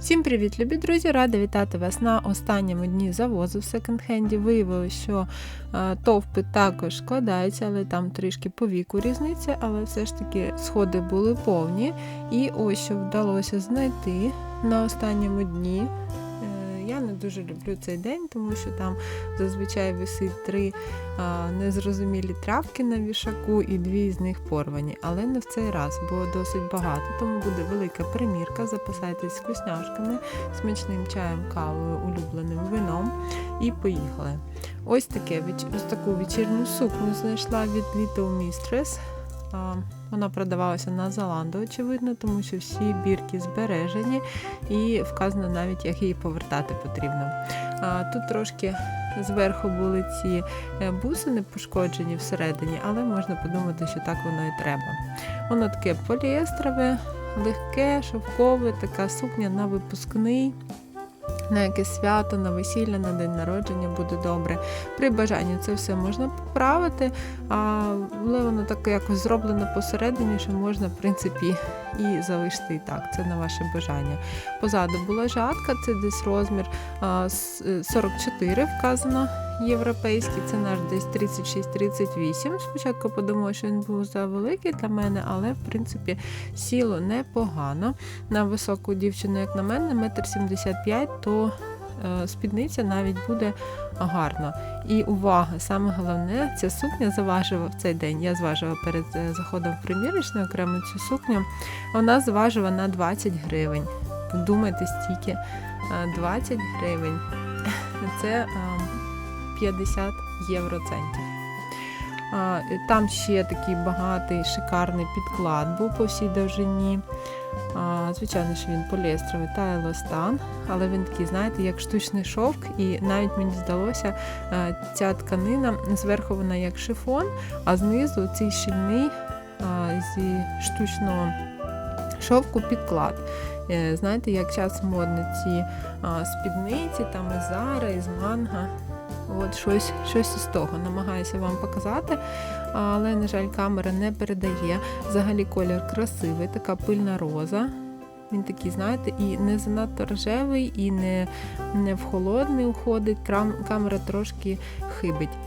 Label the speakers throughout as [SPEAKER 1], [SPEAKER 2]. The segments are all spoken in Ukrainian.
[SPEAKER 1] Всім привіт, любі друзі! Рада вітати вас на останньому дні завозу в секонд-хенді. Виявилося, що е, товпи також складаються, але там трішки по віку різниця, але все ж таки сходи були повні. І ось що вдалося знайти на останньому дні. Дуже люблю цей день, тому що там зазвичай висить три а, незрозумілі тряпки на вішаку, і дві з них порвані. Але не в цей раз, бо досить багато, тому буде велика примірка. Запасайтесь вкусняшками, смачним чаєм, кавою, улюбленим вином і поїхали. Ось таке ось таку вечірню сукню знайшла від Little Mistress. Вона продавалася на Золанду, очевидно, тому що всі бірки збережені і вказано навіть, як її повертати потрібно. Тут трошки зверху були ці е, бусини пошкоджені всередині, але можна подумати, що так воно і треба. Воно таке поліестрове, легке, шовкове, така сукня на випускний. На якесь свято, на весілля, на день народження буде добре. При бажанні це все можна поправити, але воно так якось зроблено посередині, що можна, в принципі, і залишити і так. Це на ваше бажання. Позаду була жатка, це десь розмір 44 вказано європейський, це наш десь 36-38. Спочатку подумала, що він був завеликий для мене, але в принципі сіло непогано. На високу дівчину, як на мене, метр 75, то е, спідниця навіть буде гарно. І увага, саме головне, ця сукня заважила в цей день. Я зважила перед е, заходом в примірочну окремо цю сукню. Вона зважила на 20 гривень. Подумайте, стільки 20 е, гривень. Це 50 євроцентів. Там ще такий багатий шикарний підклад був по всій довжині. Звичайно, що він поліестровий та еластан, але він такий, знаєте, як штучний шовк, і навіть мені здалося, ця тканина зверху вона як шифон, а знизу цей щільний зі штучного шовку підклад. Е, знаєте, як час модно ці спідниці, там і зара, і з манга. От щось щось із того намагаюся вам показати, але, на жаль, камера не передає. Взагалі колір красивий, така пильна роза. Він такий, знаєте, і не занадто рожевий, і не не в холодний уходить. Камера трошки хибить.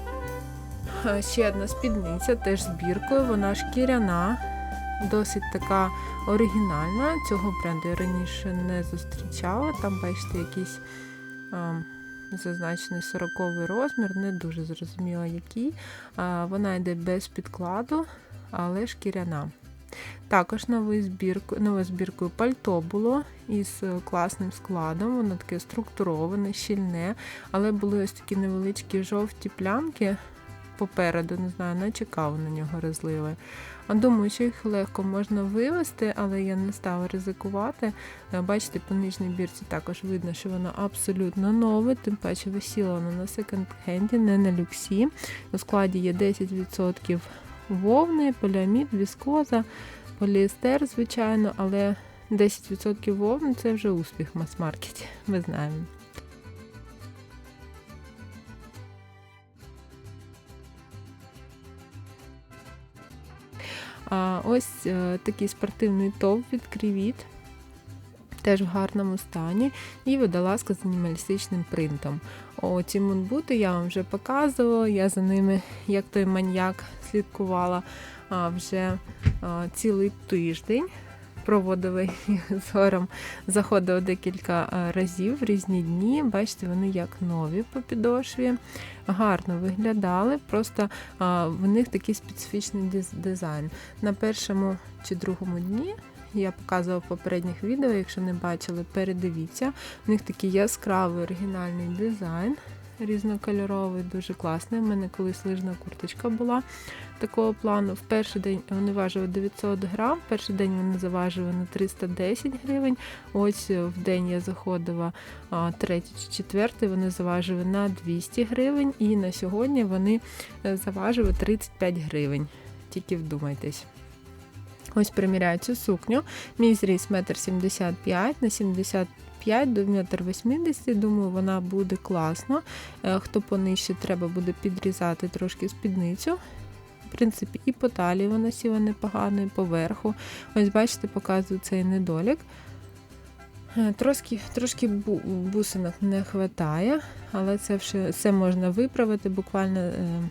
[SPEAKER 1] Ще одна спідниця, теж з біркою, вона шкіряна, досить така оригінальна. Цього бренду я раніше не зустрічала. Там, бачите, якісь зазначений 40 розмір, не дуже зрозуміло який. Вона йде без підкладу, але шкіряна. Також новою збіркою, новою збіркою пальто було із класним складом, воно таке структуроване, щільне, але були ось такі невеличкі жовті плямки попереду, не знаю, наче каву на нього розлили. Думаю, що їх легко можна вивести, але я не стала ризикувати. Е, бачите, по нижній бірці також видно, що воно абсолютно нове, тим паче висіла воно на секонд-хенді, не на люксі. У складі є 10% вовни, поліамід, віскоза, поліестер, звичайно, але 10% вовни це вже успіх в мас-маркеті, ми знаємо. Ось е, такий спортивний топ від Крівіт, теж в гарному стані, і водолазка з мінімалістичним принтом. О, ці мунбути я вам вже показувала, я за ними, як той маньяк, слідкувала вже цілий тиждень проводили зором, заходив декілька е, разів в різні дні. Бачите, вони як нові по підошві, гарно виглядали, просто в них такий специфічний дизайн. На першому чи другому дні. Я показувала в попередніх відео, якщо не бачили, передивіться. У них такий яскравий оригінальний дизайн різнокольоровий, дуже класний. У мене колись лижна курточка була такого плану. В перший день вони важили 900 грам, в перший день вони заважили на 310 гривень. Ось в день я заходила третій чи четвертий, вони заважили на 200 гривень, і на сьогодні вони е, заважили 35 гривень. Тільки вдумайтесь. Ось приміряю цю сукню. Мій зріс 1,75 м на 75 до 1,80 м. Думаю, вона буде класно. Е, хто понижче, треба буде підрізати трошки спідницю. В принципі, і по талії вона сіла непогано, і поверху. Ось, бачите, показую цей недолік. Е, Трошки, трошки бусинок не вистачає, але це все, все можна виправити. Буквально е,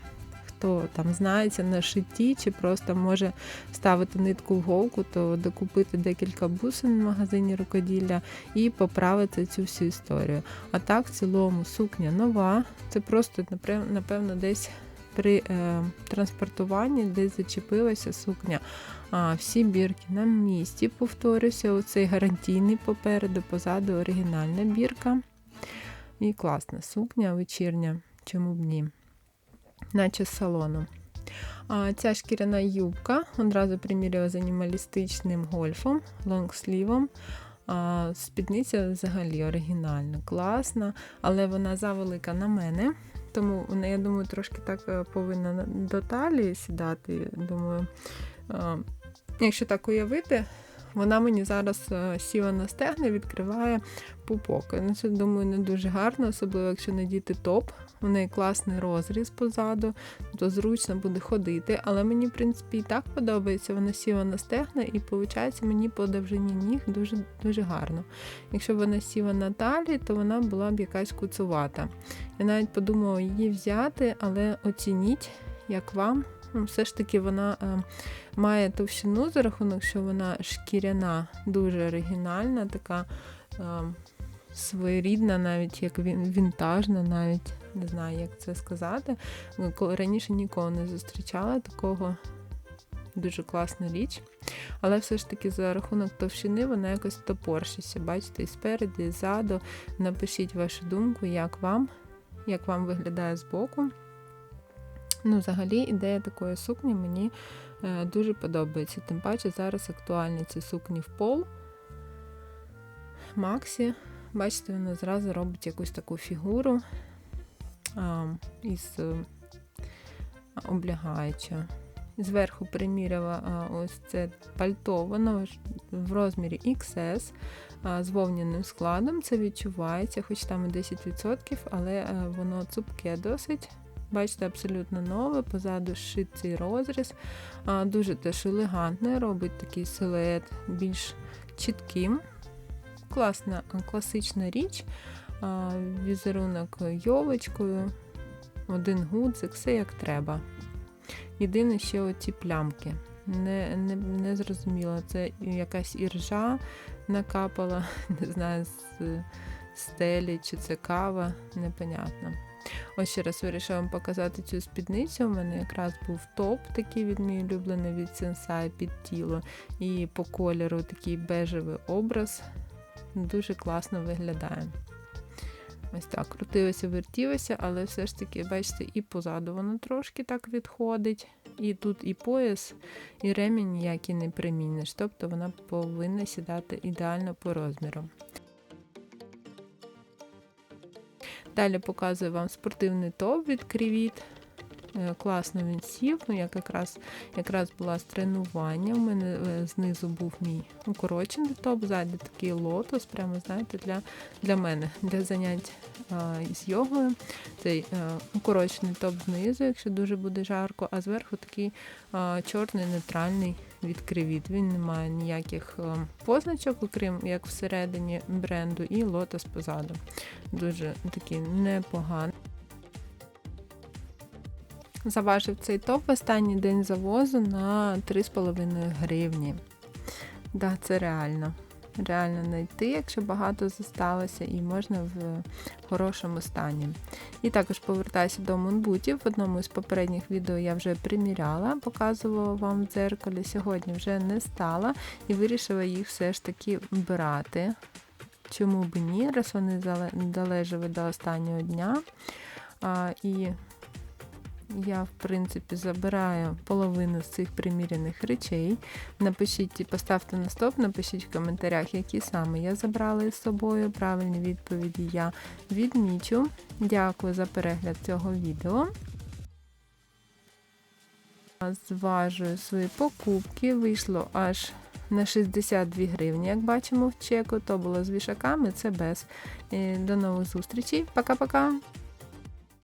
[SPEAKER 1] хто там знається на шитті, чи просто може ставити нитку в голку, то докупити декілька бусин в магазині рукоділля і поправити цю всю історію. А так, в цілому, сукня нова. Це просто напевно десь при е, транспортуванні десь зачепилася сукня. А, всі бірки на місці, повторюся, оцей гарантійний попереду, позаду оригінальна бірка. І класна сукня вечірня, чому б ні. Наче з салону. Ця шкіряна юбка одразу приміряла з анімалістичним гольфом, лонгслівом. Спідниця взагалі оригінальна, класна, але вона завелика на мене. Тому вона, я думаю, трошки так е, повинна до талії сідати. Думаю, якщо так уявити, вона мені зараз е, сіла на стегна, відкриває пупок. Ну, це, думаю, не дуже гарно, особливо якщо надіти топ. У неї класний розріз позаду, то зручно буде ходити. Але мені, в принципі, і так подобається. Вона сіла на стегна, і виходить, мені по довжині ніг дуже, дуже гарно. Якщо б вона сіла на талії, то вона була б якась куцувата. Я навіть подумала її взяти, але оцініть, як вам. Ну, Все ж таки вона е, має товщину за рахунок, що вона шкіряна, дуже оригінальна, така е, своєрідна, навіть як вінтажна, навіть не знаю, як це сказати. Раніше ніколи не зустрічала такого. Дуже класна річ. Але все ж таки за рахунок товщини вона якось топорщиться. Бачите, і спереду, і ззаду. Напишіть вашу думку, як вам, як вам виглядає збоку. Ну, взагалі, ідея такої сукні мені е, дуже подобається. Тим паче зараз актуальні ці сукні в пол. Максі, бачите, вона зразу робить якусь таку фігуру із е, облягаюча. Зверху приміряла ось це пальто, воно в розмірі XS з вовняним складом. Це відчувається, хоч там і 10%, але е, воно цупке досить. Бачите, абсолютно нове, позаду шит цей розріз. Дуже теж елегантне, робить такий силует більш чітким. Класна, класична річ. Візерунок йовочкою, один гудзик, все як треба. Єдине, ще оці плямки. Не, не, не зрозуміло, це якась іржа накапала, не знаю, з стелі, чи це кава, непонятно. Ось ще раз вирішила вам показати цю спідницю. У мене якраз був топ, такий від мій улюблений від Sensai під тіло. І по кольору такий бежевий образ. Дуже класно виглядає. Ось так, крутилося, вертілося, але все ж таки, бачите, і позаду воно трошки так відходить. І тут і пояс, і ремінь ніякий не приміниш. Тобто вона повинна сідати ідеально по розміру. Далі показую вам спортивний топ від Крівіт. Е, Класно він сів, ну, як якраз, якраз була з тренування. У мене е, знизу був мій укорочений топ, ззаді такий лотос, прямо знаєте, для, для мене, для занять з йогою. Цей а, укорочений топ знизу, якщо дуже буде жарко, а зверху такий а, чорний нейтральний від Крівіт. Він не має ніяких позначок, окрім як всередині бренду, і лотос позаду. Дуже такий непоганий. Заважив цей топ в останній день завозу на 3,5 гривні. Да, це реально. Реально знайти, якщо багато зосталося, і можна в хорошому стані. І також повертаюся до мунбутів. В одному з попередніх відео я вже приміряла, показувала вам в дзеркалі. Сьогодні вже не стала і вирішила їх все ж таки брати. Чому б ні, раз вони зале- долежали до останнього дня. А, і я, в принципі, забираю половину з цих приміряних речей. Напишіть, поставте на стоп, напишіть в коментарях, які саме я забрала із собою. Правильні відповіді я відмічу. Дякую за перегляд цього відео. Зважую свої покупки. Вийшло аж на 62 гривні, як бачимо в чеку. То було з вішаками, це без. Е, До нових зустрічей. Пока-пока!